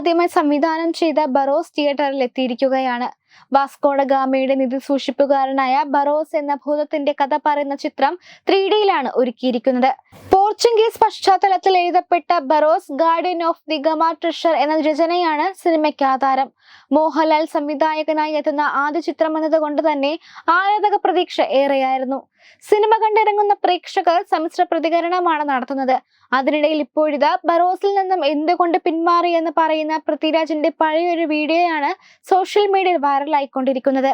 ആദ്യമായി സംവിധാനം ചെയ്ത ബറോസ് തിയേറ്ററിൽ എത്തിയിരിക്കുകയാണ്. വാസ്കോഡ ഗാമയുടെ നിധി സൂക്ഷിപ്പുകാരനായ ബറോസ് എന്ന ഭൂതത്തിന്റെ കഥ പറയുന്ന ചിത്രം ത്രീ ഡിയിലാണ് ഒരുക്കിയിരിക്കുന്നത്. പോർച്ചുഗീസ് പശ്ചാത്തലത്തിൽ എഴുതപ്പെട്ട Barroz guardian of the Gama treasure എന്ന രചനയാണ് സിനിമയ്ക്ക് ആധാരം. മോഹൻലാൽ സംവിധായകനായി എത്തുന്ന ആദ്യ ചിത്രം എന്നതുകൊണ്ട് തന്നെ ആരാധക പ്രതീക്ഷ ഏറെയായിരുന്നു. സിനിമ കണ്ടിറങ്ങുന്ന പ്രേക്ഷകർ സമ്മിശ്ര പ്രതികരണമാണ് നടത്തുന്നത്. അതിനിടയിൽ ഇപ്പോഴിതാ ബറോസിൽ നിന്നും എന്തുകൊണ്ട് പിന്മാറി എന്ന് പറയുന്ന പൃഥ്വിരാജിന്റെ പഴയൊരു വീഡിയോയാണ് സോഷ്യൽ മീഡിയയിൽ വൈറലായിക്കൊണ്ടിരിക്കുന്നത്.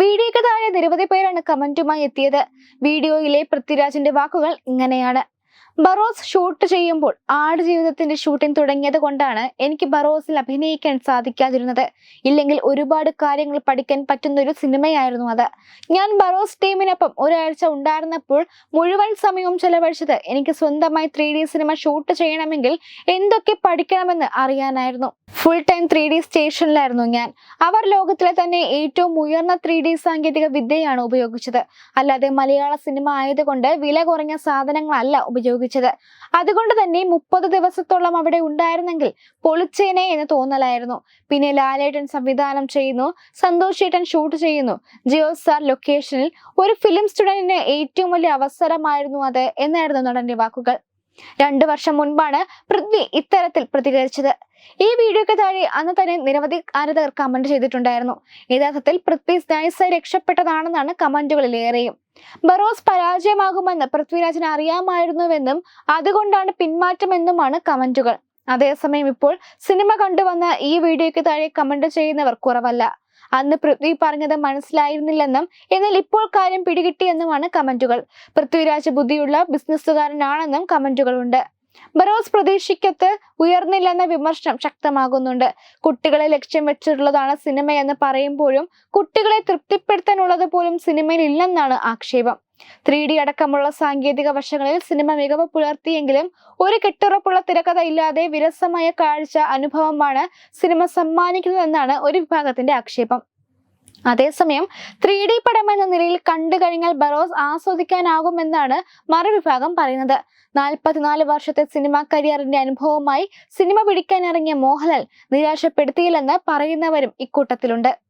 വീഡിയോയ്ക്ക് താഴെ നിരവധി പേരാണ് കമന്റുമായി എത്തിയത്. വീഡിയോയിലെ പൃഥ്വിരാജിന്റെ വാക്കുകൾ ഇങ്ങനെയാണ്. ബറോസ് ഷൂട്ട് ചെയ്യുമ്പോൾ ആടുജീവിതത്തിന്റെ ഷൂട്ടിംഗ് തുടങ്ങിയത് കൊണ്ടാണ് എനിക്ക് ബറോസിൽ അഭിനയിക്കാൻ സാധിക്കാതിരുന്നത്. ഇല്ലെങ്കിൽ ഒരുപാട് കാര്യങ്ങൾ പഠിക്കാൻ പറ്റുന്ന ഒരു സിനിമയായിരുന്നു അത്. ഞാൻ ബറോസ് ടീമിനൊപ്പം ഒരാഴ്ച ഉണ്ടായിരുന്നപ്പോൾ മുഴുവൻ സമയവും ചെലവഴിച്ചത് എനിക്ക് സ്വന്തമായി ത്രീ സിനിമ ഷൂട്ട് ചെയ്യണമെങ്കിൽ എന്തൊക്കെ പഠിക്കണമെന്ന് അറിയാനായിരുന്നു. ഫുൾ ടൈം ത്രീ ഡി സ്റ്റേഷനിലായിരുന്നു ഞാൻ. അവർ ലോകത്തിലെ തന്നെ ഏറ്റവും ഉയർന്ന ത്രീ ഡി സാങ്കേതിക വിദ്യയാണ് ഉപയോഗിച്ചത്. അല്ലാതെ മലയാള സിനിമ ആയതുകൊണ്ട് വില കുറഞ്ഞ സാധനങ്ങളല്ല ഉപയോഗിച്ചത്. അതുകൊണ്ട് തന്നെ മുപ്പത് ദിവസത്തോളം അവിടെ ഉണ്ടായിരുന്നെങ്കിൽ പൊളിച്ചേനെ എന്ന് തോന്നലായിരുന്നു. പിന്നെ ലാലേട്ടൻ സംവിധാനം ചെയ്യുന്നു സന്തോഷ് ചേട്ടൻ ഷൂട്ട് ചെയ്യുന്നു. ജിയോ സാർ ലൊക്കേഷനിൽ ഒരു ഫിലിം സ്റ്റുഡന്റിന് ഏറ്റവും വലിയ അവസരമായിരുന്നു അത് എന്നായിരുന്നു നടന്റെ വാക്കുകൾ. രണ്ടു വർഷം മുൻപാണ് പൃഥ്വി ഇത്തരത്തിൽ പ്രതികരിച്ചത്. ഈ വീഡിയോയ്ക്ക് താഴെ അന്ന് തന്നെ നിരവധി ആരാധകർ കമന്റ് ചെയ്തിട്ടുണ്ടായിരുന്നു. യഥാർത്ഥത്തിൽ പൃഥ്വി നൈസായി രക്ഷപ്പെട്ടതാണെന്നാണ് കമന്റുകളിലേറെയും. ബറോസ് പരാജയമാകുമെന്ന് പൃഥ്വിരാജിന് അറിയാമായിരുന്നുവെന്നും അതുകൊണ്ടാണ് പിന്മാറ്റമെന്നുമാണ് കമന്റുകൾ. അതേസമയം ഇപ്പോൾ സിനിമ കണ്ടുവന്ന ഈ വീഡിയോയ്ക്ക് താഴെ കമന്റ് ചെയ്യുന്നവർ കുറവല്ല. അന്ന് പൃഥ്വി പറഞ്ഞത് മനസ്സിലായിരുന്നില്ലെന്നും എന്നാൽ ഇപ്പോൾ കാര്യം പിടികിട്ടിയെന്നുമാണ് കമന്റുകൾ. പൃഥ്വിരാജ് ബുദ്ധിയുള്ള ബിസിനസ്സുകാരനാണെന്നും കമന്റുകളുണ്ട്. ബറോസ് പ്രതീക്ഷിക്കത്ത് ഉയർന്നില്ലെന്ന വിമർശനം ശക്തമാകുന്നുണ്ട്. കുട്ടികളെ ലക്ഷ്യം വെച്ചിട്ടുള്ളതാണ് സിനിമയെന്ന് പറയുമ്പോഴും കുട്ടികളെ തൃപ്തിപ്പെടുത്താനുള്ളത് പോലും സിനിമയിൽ ഇല്ലെന്നാണ് ആക്ഷേപം. ത്രീ ഡി അടക്കമുള്ള സാങ്കേതിക വശങ്ങളിൽ സിനിമ മികവ് പുലർത്തിയെങ്കിലും ഒരു കെട്ടുറപ്പുള്ള തിരക്കഥ ഇല്ലാതെ വിരസമായ കാഴ്ച അനുഭവമാണ് സിനിമ സമ്മാനിക്കുന്നതെന്നാണ് ഒരു വിഭാഗത്തിന്റെ ആക്ഷേപം. അതേസമയം ത്രീ ഡി പടം എന്ന നിലയിൽ കണ്ടു കഴിഞ്ഞാൽ ബറോസ് ആസ്വദിക്കാനാകുമെന്നാണ് മറുവിഭാഗം പറയുന്നത്. നാൽപ്പത്തിനാല് വർഷത്തെ സിനിമാ കരിയറിന്റെ അനുഭവമായി സിനിമ പിടിക്കാനിറങ്ങിയ മോഹൻലാൽ നിരാശപ്പെടുത്തിയില്ലെന്ന് പറയുന്നവരും ഇക്കൂട്ടത്തിലുണ്ട്.